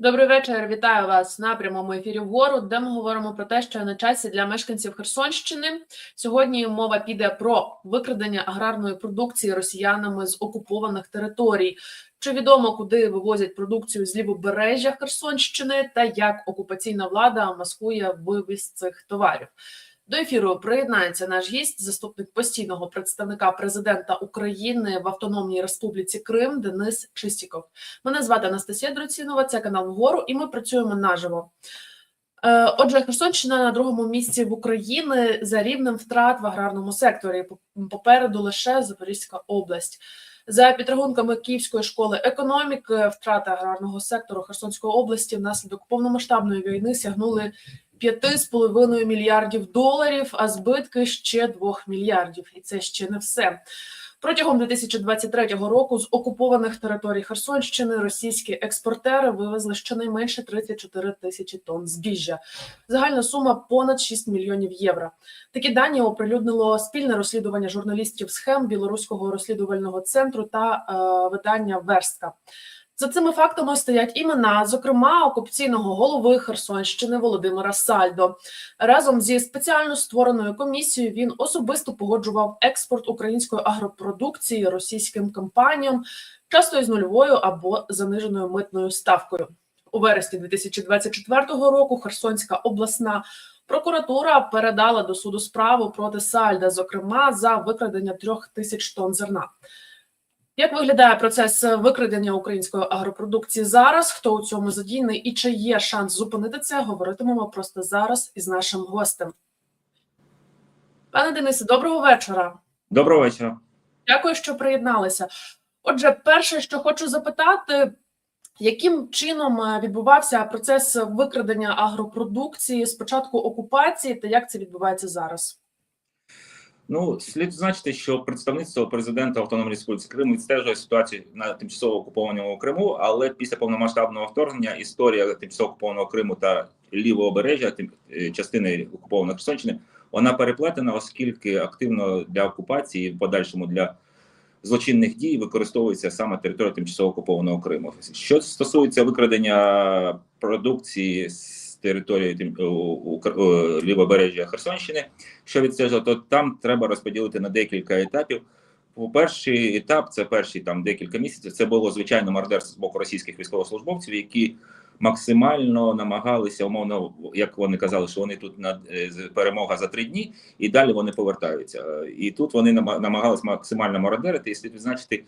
Добрий вечір. Вітаю вас на прямому ефірі вгору, де ми говоримо про те, що на часі для мешканців Херсонщини сьогодні мова піде про викрадення аграрної продукції росіянами з окупованих територій. Чи відомо, куди вивозять продукцію з лівобережжя Херсонщини, та як окупаційна влада маскує вивіз цих товарів? До ефіру приєднається наш гість, заступник постійного представника президента України в Автономній Республіці Крим Денис Чистіков. Мене звати Анастасія Дроцінова, це канал вгору, і ми працюємо наживо. Е, Отже, Херсонщина на другому місці в Україні за рівнем втрат в аграрному секторі. Попереду лише Запорізька область. За підрахунками Київської школи економіки, втрати аграрного сектору Херсонської області внаслідок повномасштабної війни сягнули 5,5 мільярдів доларів, а збитки ще 2 мільярдів. І це ще не все. Протягом 2023 року з окупованих територій Херсонщини російські експортери вивезли щонайменше 34 тисячі тонн збіжжя. Загальна сума понад 6 мільйонів євро. Такі дані оприлюднило спільне розслідування журналістів схем білоруського розслідувального центру та е, видання Верстка. За цими фактами стоять імена, зокрема окупаційного голови Херсонщини Володимира Сальдо. Разом зі спеціально створеною комісією він особисто погоджував експорт української агропродукції російським компаніям, часто із нульовою або заниженою митною ставкою. У вересні 2024 року Херсонська обласна прокуратура передала до суду справу проти Сальда, зокрема за викрадення трьох тисяч тонн зерна. Як виглядає процес викрадення української агропродукції зараз? Хто у цьому задійний і чи є шанс зупинити це? Говоритимемо просто зараз із нашим гостем. Пане Денисе, доброго вечора. Доброго вечора. Дякую, що приєдналися. Отже, перше, що хочу запитати, яким чином е, відбувався процес викрадення агропродукції з початку окупації, та як це відбувається зараз? Ну, слід значити, що представництво президента Автономної Республіки Крим відстежує ситуацію на тимчасово окупованому Криму, але після повномасштабного вторгнення історія тимчасово окупованого Криму та лівого бережжя, тим е, частини окупованої Херсонщини, вона переплетена, оскільки активно для окупації в подальшому для злочинних дій використовується саме територія тимчасово окупованого Криму. Що стосується викрадення продукції з території у, у лівобережжя Херсонщини, що відстежував, то там треба розподілити на декілька етапів. Перший етап, це перші там декілька місяців. Це було звичайно мародерство з боку російських військовослужбовців, які максимально намагалися умовно, як вони казали, що вони тут на перемога за три дні, і далі вони повертаються. І тут вони намагались максимально мародерити, і слід відзначити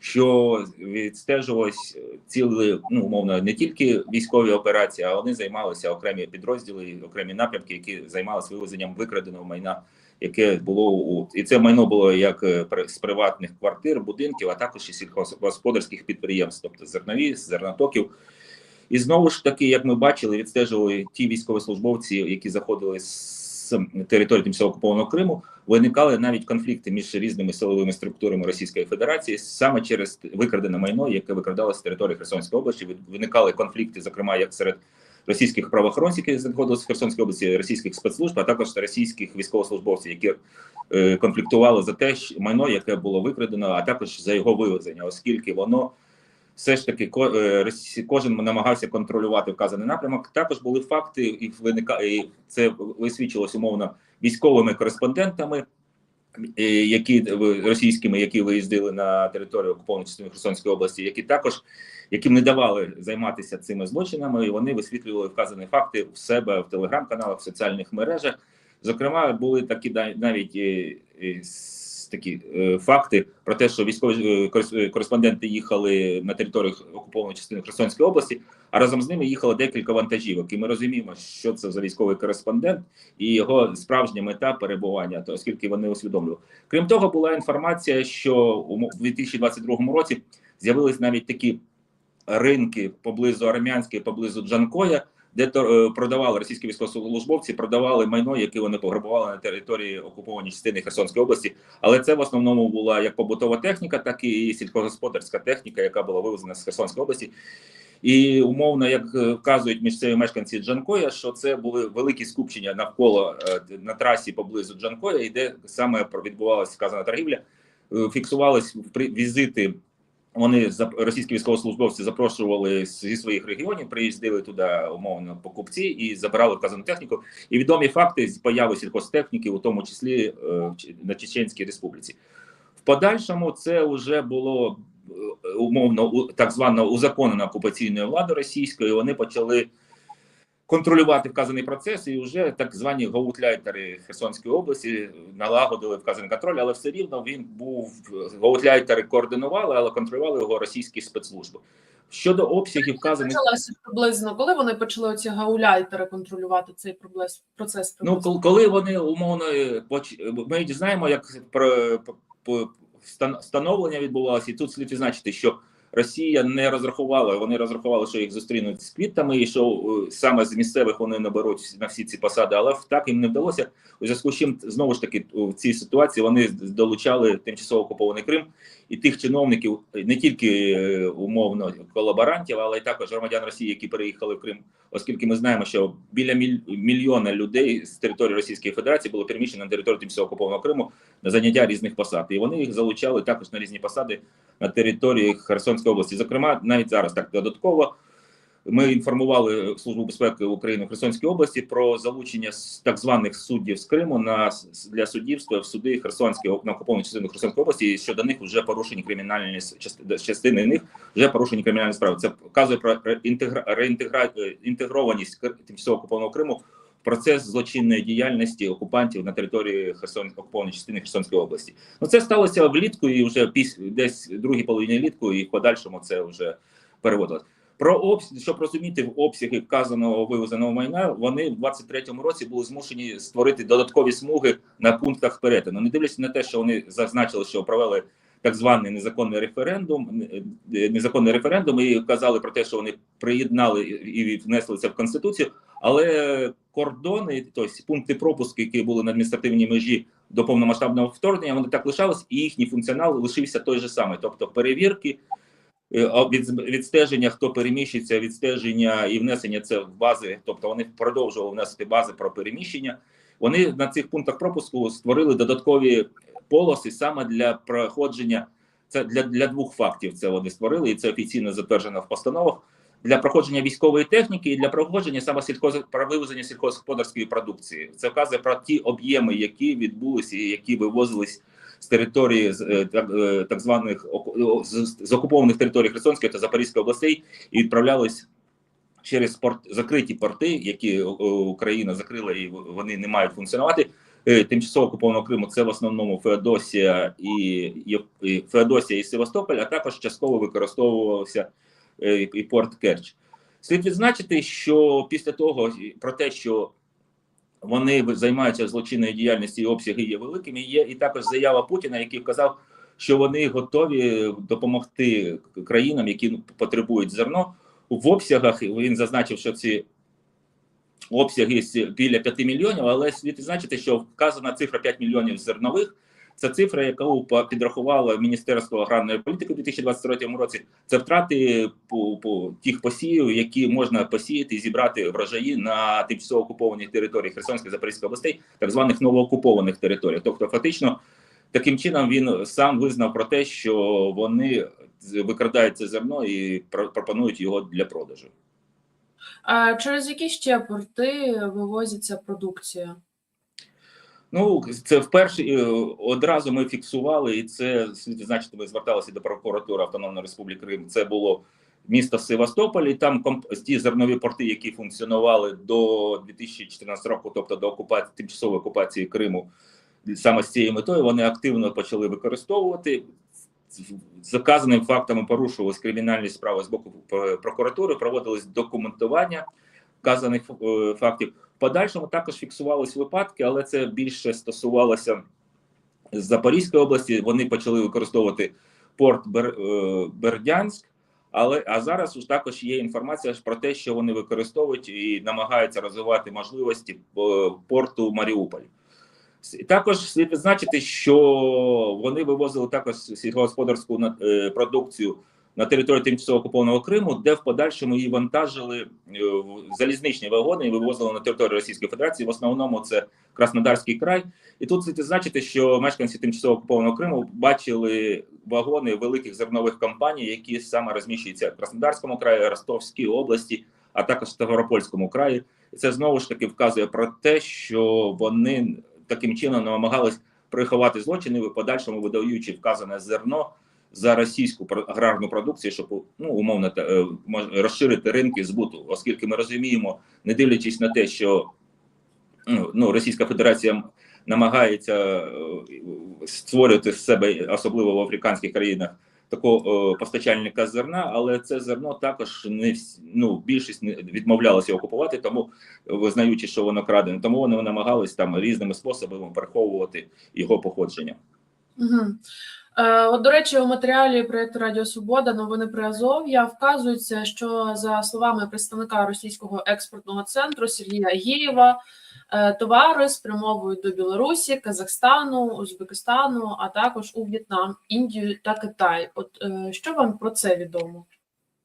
що відстежувалось цілі, ну умовно, не тільки військові операції, а вони займалися окремі підрозділи, окремі напрямки, які займалися вивезенням викраденого майна, яке було у і це майно було як е, з приватних квартир, будинків, а також і сільськогосподарських підприємств, тобто зернові, зернотоків. І знову ж таки, як ми бачили, відстежували ті військовослужбовці, які заходили з території тимчасово окупованого Криму виникали навіть конфлікти між різними силовими структурами Російської Федерації саме через викрадене майно, яке викрадалося з території Херсонської області. Виникали конфлікти, зокрема як серед російських правоохоронців, які знаходилися в Херсонській області, російських спецслужб, а також російських військовослужбовців, які е, конфліктували за те, майно, яке було викрадено, а також за його вивезення, оскільки воно все ж таки е, кожен намагався контролювати вказаний напрямок. Також були факти, і виника це висвічилось умовно військовими кореспондентами, е, які російськими, які виїздили на територію окупованої частини Херсонської області, які також яким не давали займатися цими злочинами, і вони висвітлювали вказані факти в себе в телеграм-каналах, в соціальних мережах. Зокрема, були такі навіть такі е, факти про те, що військові е, е, кореспонденти їхали на територію окупованої частини Херсонської області, а разом з ними їхало декілька вантажівок. І ми розуміємо, що це за військовий кореспондент і його справжня мета перебування, то оскільки вони усвідомлювали. Крім того, була інформація, що у 2022 році з'явились навіть такі ринки поблизу Армянської, поблизу Джанкоя де е, продавали російські військовослужбовці, продавали майно, яке вони пограбували на території окупованої частини Херсонської області. Але це в основному була як побутова техніка, так і сільськогосподарська техніка, яка була вивезена з Херсонської області. І умовно, як е, вказують місцеві мешканці Джанкоя, що це були великі скупчення навколо е, на трасі поблизу Джанкоя, і де саме відбувалася вказана торгівля, фіксувались візити Вони російські військовослужбовці запрошували зі своїх регіонів, приїздили туди умовно покупці і забирали вказану техніку. І відомі факти з появи сільхозтехніки, у тому числі е, на Чеченській Республіці. В подальшому це вже було е, умовно так звана узаконена окупаційною владою російською. Вони почали контролювати вказаний процес, і вже так звані гоутляйтери Херсонської області налагодили вказаний контроль, але все рівно він був гоутляйтери координували, але контролювали його російські спецслужби. Щодо обсягів вказаних приблизно, коли вони почали оці гауляйтери контролювати цей проблес- процес? Ну, приблизно? кол- коли вони умовно ми дізнаємо, як про, становлення відбувалося, і тут слід відзначити, що Росія не розрахувала. Вони розрахували, що їх зустрінуть з квітами, і що е, саме з місцевих вони наберуть на всі ці посади, але так їм не вдалося. У зв'язку з чим знову ж таки в цій ситуації вони долучали тимчасово окупований Крим і тих чиновників, не тільки е, умовно колаборантів, але й також громадян Росії, які переїхали в Крим оскільки ми знаємо, що біля міль- мільйона людей з території Російської Федерації було переміщено на територію тимчасово окупованого Криму на заняття різних посад, і вони їх залучали також на різні посади на території Херсонської області. Зокрема, навіть зараз так додатково. Ми інформували Службу безпеки України в Херсонській області про залучення так званих суддів з Криму на для суддівства в суди Херсонської на окупованій частини Херсонської області. І щодо них вже порушені кримінальні частини них вже порушені кримінальні справи. Це показує про реінтегра... реінтегра... інтегрованість тимчасово окупованого Криму процес злочинної діяльності окупантів на території Херсон окупованої частини Херсонської області. Ну це сталося влітку, і вже піс десь другій половині літку, і в подальшому це вже переводилось. Про обс... щоб розуміти в обсяги вказаного вивезеного майна, вони в 23-му році були змушені створити додаткові смуги на пунктах перетину. Не дивлячись на те, що вони зазначили, що провели так званий незаконний референдум, е, незаконний референдум, і казали про те, що вони приєднали і внесли це в конституцію. Але кордони, тобто пункти пропуску, які були на адміністративній межі до повномасштабного вторгнення, вони так лишались, і їхній функціонал лишився той же самий, тобто перевірки. е, від, відстеження, хто переміщується, відстеження і внесення це в бази, тобто вони продовжували внести бази про переміщення. Вони на цих пунктах пропуску створили додаткові полоси саме для проходження. Це для, для двох фактів. Це вони створили, і це офіційно затверджено в постановах для проходження військової техніки і для проходження саме сільхоз про вивезення сільськогосподарської продукції. Це вказує про ті об'єми, які відбулися і які вивозились з території е, так, е, так званих з окупованих територій Херсонської та Запорізької областей і відправлялись через порт закриті порти, які е, Україна закрила, і вони не мають функціонувати. Е, Тимчасово окупованого Криму це в основному Феодосія і, Феодосія і Севастополь, а також частково використовувався е, і порт Керч. Слід відзначити, що після того про те, що вони займаються злочинною діяльністю і обсяги є великими. Є і також заява Путіна, який вказав, що вони готові допомогти країнам, які потребують зерно в обсягах. Він зазначив, що ці обсяги біля 5 мільйонів, але слід відзначити, що вказана цифра 5 мільйонів зернових. Це цифра, яку підрахувало Міністерство аграрної політики у 2023 році. Це втрати по, по тих посівів, які можна посіяти і зібрати врожаї на тимчасово окупованій території Херсонської Запорізької областей, так званих новоокупованих територіях. Тобто, фактично, таким чином він сам визнав про те, що вони викрадають це зерно і про- пропонують його для продажу. А через які ще порти вивозиться продукція? Ну, це вперше е, одразу ми фіксували, і це слід відзначити, ми зверталися до прокуратури Автономної Республіки Крим. Це було місто Севастополь, і там ті зернові порти, які функціонували до 2014 року, тобто до окупації тимчасової окупації Криму, саме з цією метою вони активно почали використовувати. З заказаним фактами порушувалися кримінальні справи з боку прокуратури, проводилось документування вказаних е, фактів. В подальшому також фіксувались випадки, але це більше стосувалося Запорізької області. Вони почали використовувати порт Бер, е, Бердянськ. Але а зараз ж також є інформація про те, що вони використовують і намагаються розвивати можливості е, порту Маріуполь. Також слід відзначити, що вони вивозили також сільськогосподарську е, продукцію на територію тимчасово окупованого Криму, де в подальшому її вантажили е, в залізничні вагони і вивозили на територію Російської Федерації. В основному це Краснодарський край. І тут слід зазначити, що мешканці тимчасово окупованого Криму бачили вагони великих зернових компаній, які саме розміщуються в Краснодарському краї, Ростовській області, а також в Ставропольському краї. Це знову ж таки вказує про те, що вони таким чином намагались приховати злочини, в подальшому видаючи вказане зерно за російську аграрну продукцію, щоб ну умовно е, розширити ринки збуту, оскільки ми розуміємо, не дивлячись на те, що ну, ну, Російська Федерація намагається е, створювати з себе, особливо в африканських країнах, такого е, постачальника зерна, але це зерно також не вс- ну, більшість відмовлялася його купувати, тому визнаючи, що воно крадене, тому вони намагались там різними способами приховувати його походження. Угу. Е, от, до речі, у матеріалі проєкту Радіо Свобода новини про Азов'я вказується, що за словами представника російського експортного центру Сергія Агієва, е, товари спрямовують до Білорусі, Казахстану, Узбекистану, а також у В'єтнам, Індію та Китай. От е, що вам про це відомо?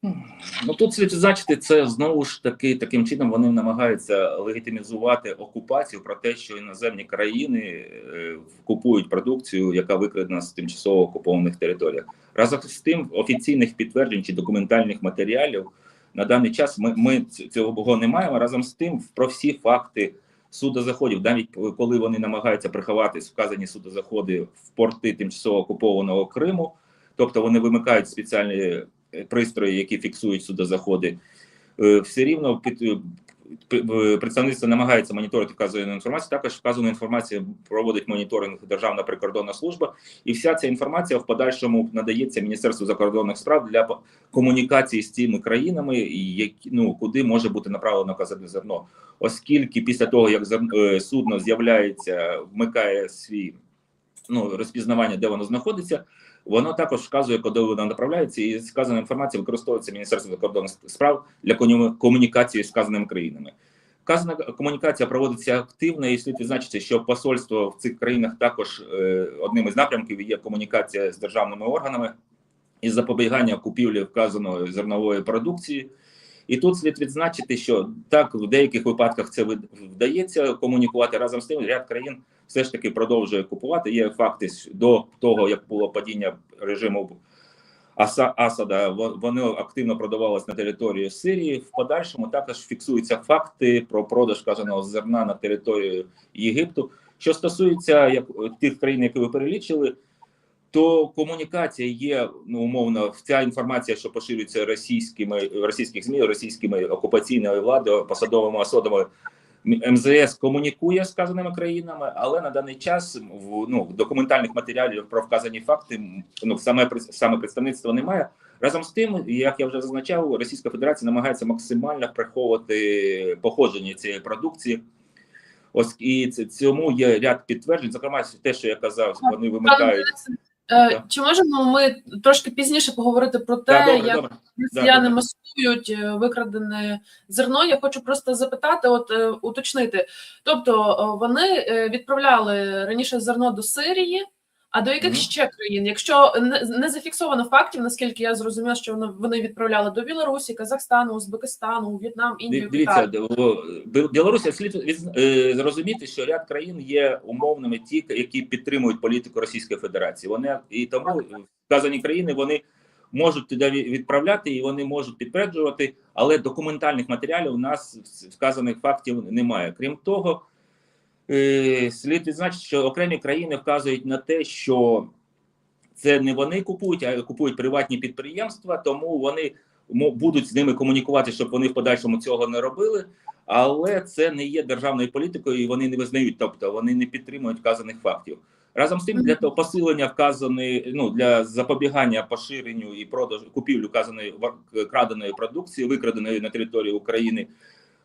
Ну тут слід зазначити, це знову ж таки таким чином вони намагаються легітимізувати окупацію про те, що іноземні країни е, купують продукцію, яка викрадена з тимчасово окупованих територіях. Разом з тим, офіційних підтверджень чи документальних матеріалів на даний час ми, ми цього не маємо. Разом з тим, про всі факти судозаходів, навіть коли вони намагаються приховати вказані судозаходи в порти тимчасово окупованого Криму, тобто вони вимикають спеціальні пристрої, які фіксують судозаходи, е, все рівно під е, е, представництво намагається моніторити вказану інформацію. Також вказану інформацію проводить моніторинг Державна прикордонна служба, і вся ця інформація в подальшому надається Міністерству закордонних справ для комунікації з цими країнами, які ну куди може бути направлено казане зерно, оскільки після того як е, судно з'являється, вмикає свій ну розпізнавання, де воно знаходиться. Воно також вказує, куди вона направляється, і сказана інформація використовується Міністерством закордонних справ для комунікації з сказаними країнами. Вказана комунікація проводиться активно, і слід відзначити, що посольство в цих країнах також е, одним із напрямків є комунікація з державними органами із запобігання купівлі вказаної зернової продукції. І тут слід відзначити, що так в деяких випадках це вдається комунікувати разом з тим. Ряд країн все ж таки продовжує купувати. Є факти до того, як було падіння режиму Аса Асада. во- Вони активно продавалися на території Сирії. В подальшому також фіксуються факти про продаж казаного зерна на територію Єгипту. Що стосується як тих країн, які ви перелічили, то комунікація є ну умовно ця інформація, що поширюється російськими російських змі, російськими окупаційною владою, посадовими особами МЗС комунікує з вказаними країнами, але на даний час в ну в документальних матеріалів про вказані факти ну саме саме представництво немає. Разом з тим, як я вже зазначав, Російська Федерація намагається максимально приховувати походження цієї продукції. Ось і це- цьому є ряд підтверджень. Зокрема, те, що я казав, вони вимикають. Е, Чи можемо ми трошки пізніше поговорити про те, да, добре, як добре. росіяни да, маскують е, викрадене зерно? Я хочу просто запитати, от е, уточнити. Тобто вони відправляли раніше зерно до Сирії, а до яких ще країн? Якщо не, не зафіксовано фактів, наскільки я зрозуміла, що вони, відправляли до Білорусі, Казахстану, Узбекистану, В'єтнам, Індію, Диві- Дивіться. Білорусі слід е, зрозуміти, що ряд країн є умовними ті, які підтримують політику Російської Федерації. Вони і тому вказані країни вони можуть туди відправляти і вони можуть підтверджувати, але документальних матеріалів у нас вказаних фактів немає. Крім того, слід відзначити, що окремі країни вказують на те, що це не вони купують, а купують приватні підприємства, тому вони будуть з ними комунікувати, щоб вони в подальшому цього не робили. Але це не є державною політикою, і вони не визнають, тобто вони не підтримують вказаних фактів. Разом з тим, для того посилення вказаної, ну для запобігання поширенню і продажу купівлю вказаної краденої продукції, викраденої на території України.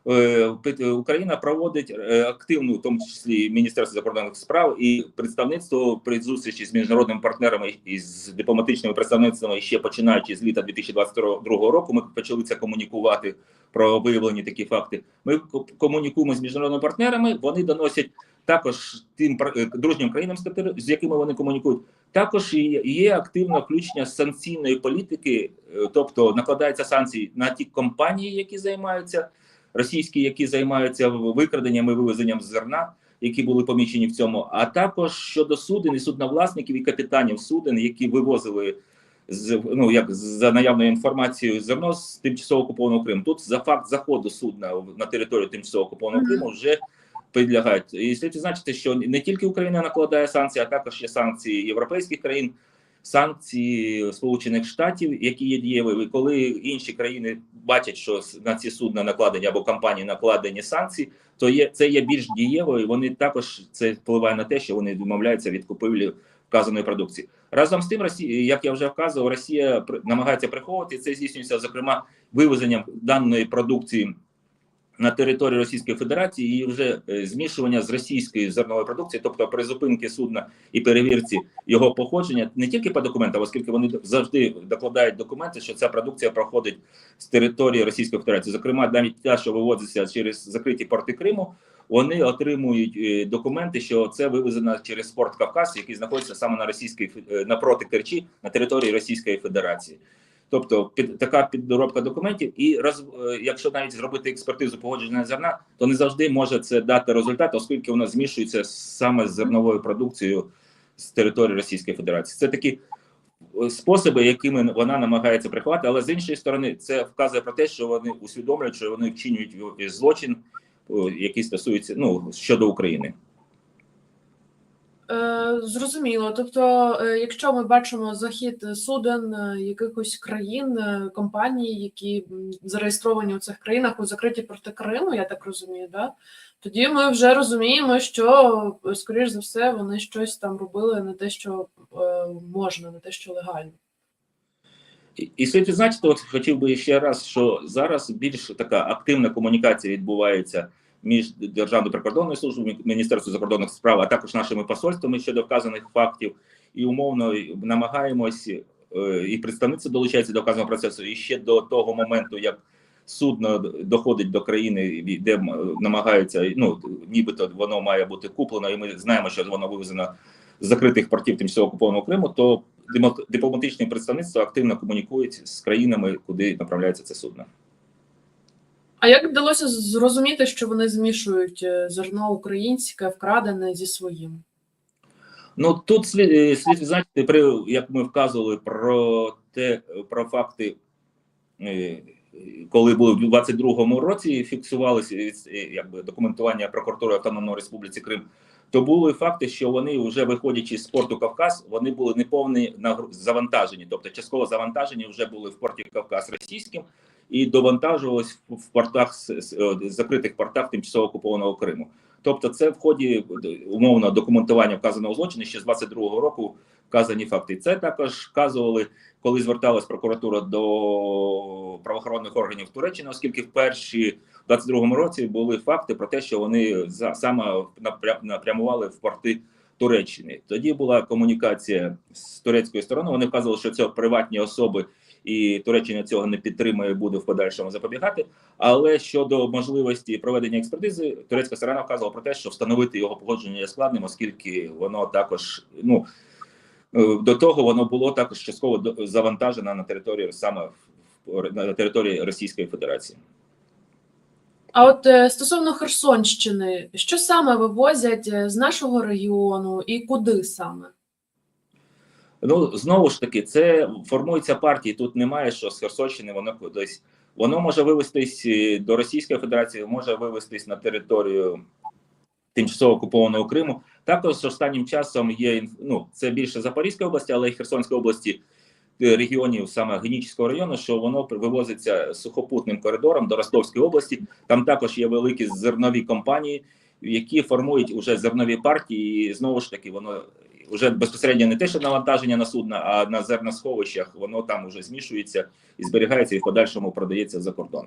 Е, пит- Україна проводить е, активну, в тому числі Міністерство закордонних справ і представництво при зустрічі з міжнародними партнерами і з дипломатичними представництвами ще починаючи з літа 2022 року. Ми почали це комунікувати про виявлені такі факти. Ми комунікуємо з міжнародними партнерами. Вони доносять також тим е, дружнім країнам, з якими вони комунікують. Також є, активне включення санкційної політики, е, тобто накладаються санкції на ті компанії, які займаються російські, які займаються викраденням і вивезенням зерна, які були помічені в цьому, а також щодо суден і судновласників і капітанів суден, які вивозили з ну як за наявною інформацією зерно з тимчасово окупованого Криму. Тут за факт заходу судна на територію тимчасово окупованого Криму вже підлягають. І слід відзначити, що не тільки Україна накладає санкції, а також є санкції європейських країн, санкції Сполучених Штатів, які є дієві. І коли інші країни бачать, що на ці судна накладені або компанії накладені санкції, то є це є більш дієвою. Вони також це впливає на те, що вони відмовляються від купівлі вказаної продукції. Разом з тим, Росія, як я вже вказував, Росія намагається приховувати це. Здійснюється зокрема вивезенням даної продукції на територію Російської Федерації і вже е, змішування з російською зерновою продукцією, тобто призупинки судна і перевірці його походження не тільки по документам, оскільки вони завжди докладають документи, що ця продукція проходить з території Російської Федерації. Зокрема, навіть та, що вивозиться через закриті порти Криму, вони отримують е, документи, що це вивезено через порт Кавказ, який знаходиться саме на російській е, напроти Керчі на території Російської Федерації. Тобто під така підробка документів, і роз, е, якщо навіть зробити експертизу погодження зерна, то не завжди може це дати результат, оскільки воно змішується саме з зерновою продукцією з території Російської Федерації. Це такі е, способи, якими вона намагається приховати, але з іншої сторони, це вказує про те, що вони усвідомлюють, що вони вчинюють злочин, який стосується ну щодо України. Е, зрозуміло. Тобто, е, якщо ми бачимо захід суден е, якихось країн, компаній, які зареєстровані у цих країнах у закриті проти Криму, я так розумію, да? тоді ми вже розуміємо, що скоріш за все вони щось там робили не те, що можна, не те, що легально. І слід відзначити, от хотів би ще раз, що зараз більш така активна комунікація відбувається між Державною прикордонною службою, Міністерством закордонних справ, а також нашими посольствами щодо вказаних фактів, і умовно намагаємось, е, і представництво долучається до вказаного процесу і ще до того моменту, як судно доходить до країни, де намагаються, ну нібито воно має бути куплено, і ми знаємо, що воно вивезено з закритих портів тимчасово окупованого Криму, то дипломатичні представництва активно комунікують з країнами, куди направляється це судно. А як вдалося зрозуміти, що вони змішують е, зерно українське, вкрадене зі своїм? Ну тут слід, е, слід відзначити, при як ми вказували про те, про факти, е, коли були в 22-му році, фіксувалися якби документування прокуратури Автономної Республіки Крим. То були факти, що вони вже виходячи з порту Кавказ, вони були неповні завантажені, тобто частково завантажені вже були в порті Кавказ російським і довантажувались в портах е, закритих портах тимчасово окупованого Криму. Тобто, це в ході умовно документування вказаного злочину ще з 22-го року вказані факти. Це також вказували, коли зверталась прокуратура до правоохоронних органів Туреччини, оскільки в перші в 22-му році були факти про те, що вони за саме напря- напрямували в порти Туреччини. Тоді була комунікація з турецькою стороною. Вони вказували, що це приватні особи. І Туреччина цього не підтримує, буде в подальшому запобігати. Але щодо можливості проведення експертизи, турецька сторона вказувала про те, що встановити його погодження є складним, оскільки воно також ну е, до того воно було також частково завантажено на території саме на території Російської Федерації. А от е, стосовно Херсонщини, що саме вивозять е, з нашого регіону і куди саме? Ну знову ж таки, це формуються партії. Тут немає що з Херсонщини, воно кудись. Воно може вивестись е, до Російської Федерації, може вивестись на територію тимчасово окупованого Криму. Також останнім часом є ну, це більше Запорізької області, але й Херсонської області е, регіонів, саме Генічського району, що воно вивозиться сухопутним коридором до Ростовської області. Там також є великі зернові компанії, які формують уже зернові партії. І знову ж таки, воно вже безпосередньо не те, що навантаження на судна, а на зерносховищах воно там вже змішується і зберігається, і в подальшому продається за кордон.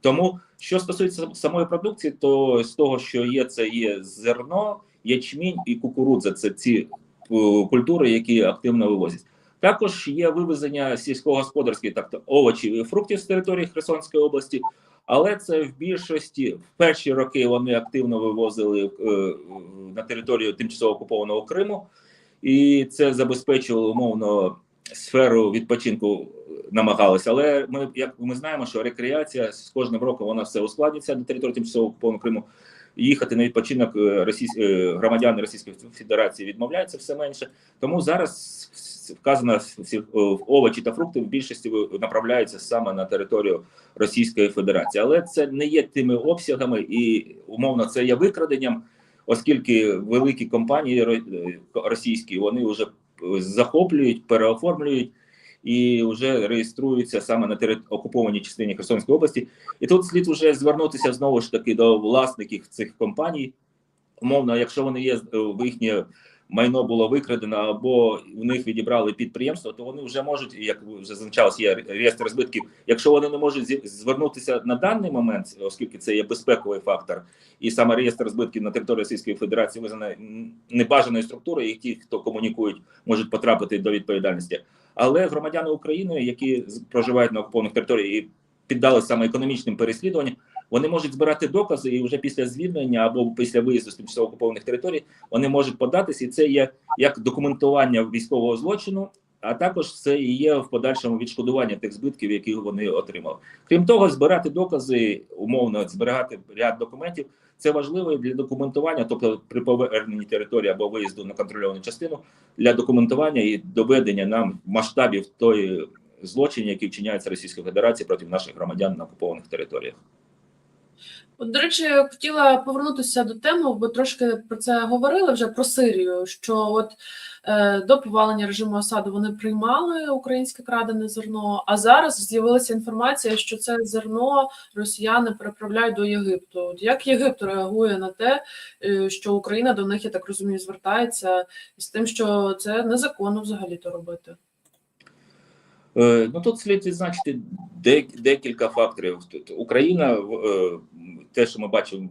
Тому, що стосується самої продукції, то з того, що є, це є зерно, ячмінь і кукурудза. Це ці е, культури, які активно вивозять. Також є вивезення сільськогосподарських, тобто овочів і фруктів з території Херсонської області, Але це в більшості в перші роки вони активно вивозили е, на територію тимчасово окупованого Криму, і це забезпечувало умовно сферу відпочинку. Намагалися, але ми як ми знаємо, що рекреація з кожним роком вона все ускладнюється на території тимчасово окупованого Криму. Їхати на відпочинок е, російсь... е, громадяни Російської Федерації відмовляються все менше. Тому зараз вказано всі е, овочі та фрукти в більшості направляються саме на територію Російської Федерації, але це не є тими обсягами, і умовно це є викраденням, оскільки великі компанії російські вони вже захоплюють, переоформлюють. І вже реєструються саме на тери... окупованій частині Херсонської області, і тут слід вже звернутися знову ж таки до власників цих компаній. Умовно, якщо вони є в їхнє майно було викрадено або в них відібрали підприємство, то вони вже можуть, як вже зазначалось, є реєстр збитків. Якщо вони не можуть звернутися на даний момент, оскільки це є безпековий фактор, і саме реєстр збитків на території Російської Федерації визнана небажаною структурою, і ті, хто комунікують, можуть потрапити до відповідальності. Але громадяни України, які проживають на окупованих територіях і піддалися саме економічним переслідуванням, вони можуть збирати докази, і вже після звільнення або після виїзду з тимчасово окупованих територій вони можуть податися, і це є як документування військового злочину. А також це і є в подальшому відшкодування тих збитків, які вони отримали. Крім того, збирати докази, умовно зберігати ряд документів. Це важливо для документування, тобто при поверненні території або виїзду на контрольовану частину для документування і доведення нам масштабів тої злочинів, які вчиняються Російською Федерацією проти наших громадян на окупованих територіях. До речі, хотіла повернутися до теми, бо трошки про це говорили вже про Сирію. Що от е, до повалення режиму Асаду вони приймали українське крадене зерно, а зараз з'явилася інформація, що це зерно росіяни переправляють до Єгипту. Як Єгипт реагує на те, е, що Україна до них, я так розумію, звертається з тим, що це незаконно взагалі то робити. Е, Ну тут слід відзначити декілька факторів. Україна, е, те, що ми бачимо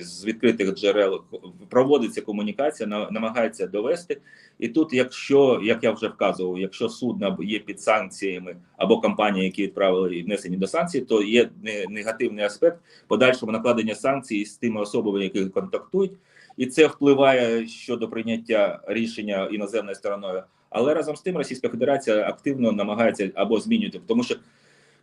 з відкритих джерел, проводиться комунікація, намагається довести. І тут, якщо як я вже вказував, якщо судна є під санкціями або компанії, які відправили і внесені до санкцій, то є негативний аспект подальшого накладення санкцій з тими особами, які контактують, і це впливає щодо прийняття рішення іноземною стороною. Але разом з тим Російська Федерація активно намагається або змінювати, тому що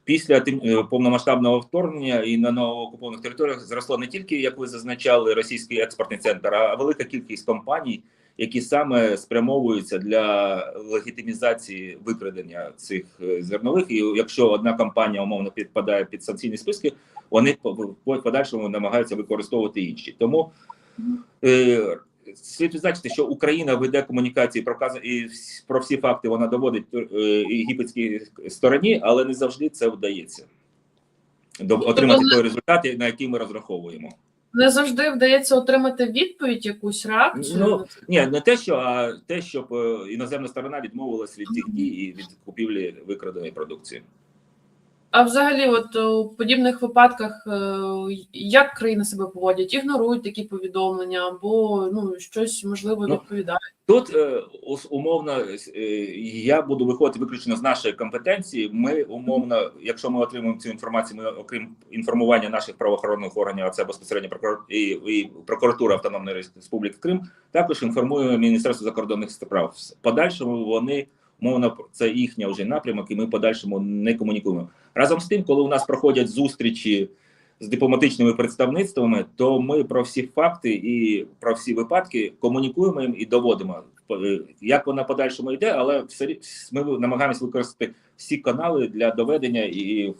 після тим е, повномасштабного вторгнення і на новоокупованих територіях зросло не тільки, як ви зазначали, російський експортний центр, а велика кількість компаній, які саме спрямовуються для легітимізації викрадення цих е, зернових. І якщо одна компанія умовно підпадає під санкційні списки, вони по подальшому намагаються використовувати інші. Тому е, слід відзначити, що Україна веде комунікації про і про всі факти вона доводить е, єгипетській стороні, але не завжди це вдається. До отримати той результат, на який ми розраховуємо. Не завжди вдається отримати відповідь, якусь реакцію. Ну, Ні, не те, що а те, щоб е, іноземна сторона відмовилась від цих дій і від купівлі викраденої продукції. А взагалі, от у подібних випадках, е, як країни себе поводять? Ігнорують такі повідомлення, або ну щось можливо Ну, відповідають. Тут е, умовно е, я буду виходити виключно з нашої компетенції. Ми умовно, якщо ми отримуємо цю інформацію, ми окрім інформування наших правоохоронних органів, а це безпосередньо прокурор і, і прокуратура Автономної Республіки Крим, також інформує Міністерство закордонних справ. В подальшому вони умовно це їхня вже напрямок, і ми подальшому не комунікуємо. Разом з тим, коли у нас проходять зустрічі з дипломатичними представництвами, то ми про всі факти і про всі випадки комунікуємо їм і доводимо, як вона подальшому йде, але все ми намагаємося використати всі канали для доведення і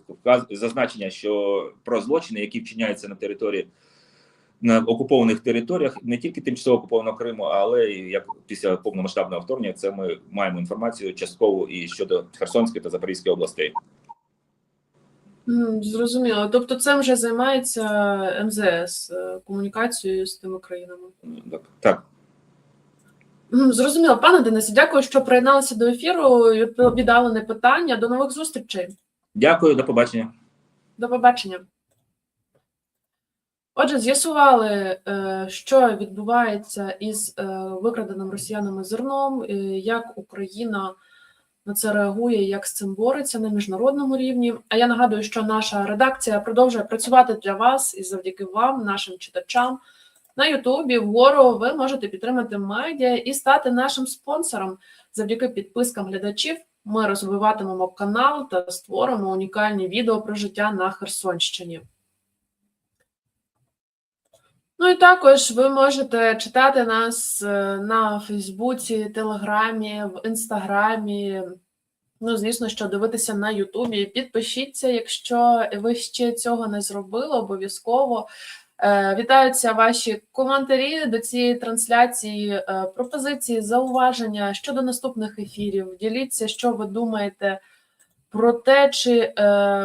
зазначення, що про злочини, які вчиняються на території на окупованих територіях, не тільки тимчасово окупованого Криму, але і як після повномасштабного вторгнення, це ми маємо інформацію частково і щодо Херсонської та Запорізької областей. Зрозуміло. Тобто, цим вже займається МЗС е, комунікацією з тими країнами. Так, так. Зрозуміло, пане Денисе, дякую, що приєдналися до ефіру відповідали на питання. До нових зустрічей. Дякую, до побачення. До побачення. Отже, з'ясували, е, що відбувається із е, викраденим росіянами зерном, е, як Україна на це реагує, як з цим бореться на міжнародному рівні. А я нагадую, що наша редакція продовжує працювати для вас і завдяки вам, нашим читачам. На Ютубі вгору ви можете підтримати медіа і стати нашим спонсором. Завдяки підпискам глядачів ми розвиватимемо канал та створимо унікальні відео про життя на Херсонщині. Ну і також ви можете читати нас е, на Фейсбуці, Телеграмі, в Інстаграмі. Ну, звісно, що дивитися на Ютубі. Підпишіться, якщо ви ще цього не зробили, обов'язково. Е, Вітаються ваші коментарі до цієї трансляції, е, пропозиції, зауваження щодо наступних ефірів. Діліться, що ви думаєте про те, чи е,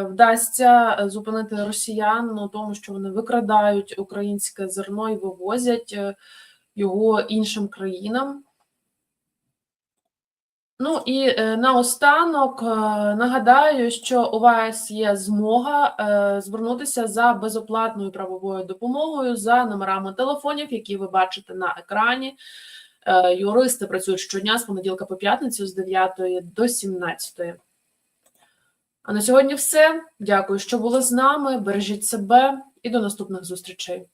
вдасться зупинити росіян у тому, що вони викрадають українське зерно і вивозять е, його іншим країнам. Ну і е, наостанок е, нагадаю, що у вас є змога е, звернутися за безоплатною правовою допомогою за номерами телефонів, які ви бачите на екрані. Е, юристи працюють щодня з понеділка по п'ятницю з 9 до 17. А на сьогодні все. Дякую, що були з нами. Бережіть себе і до наступних зустрічей.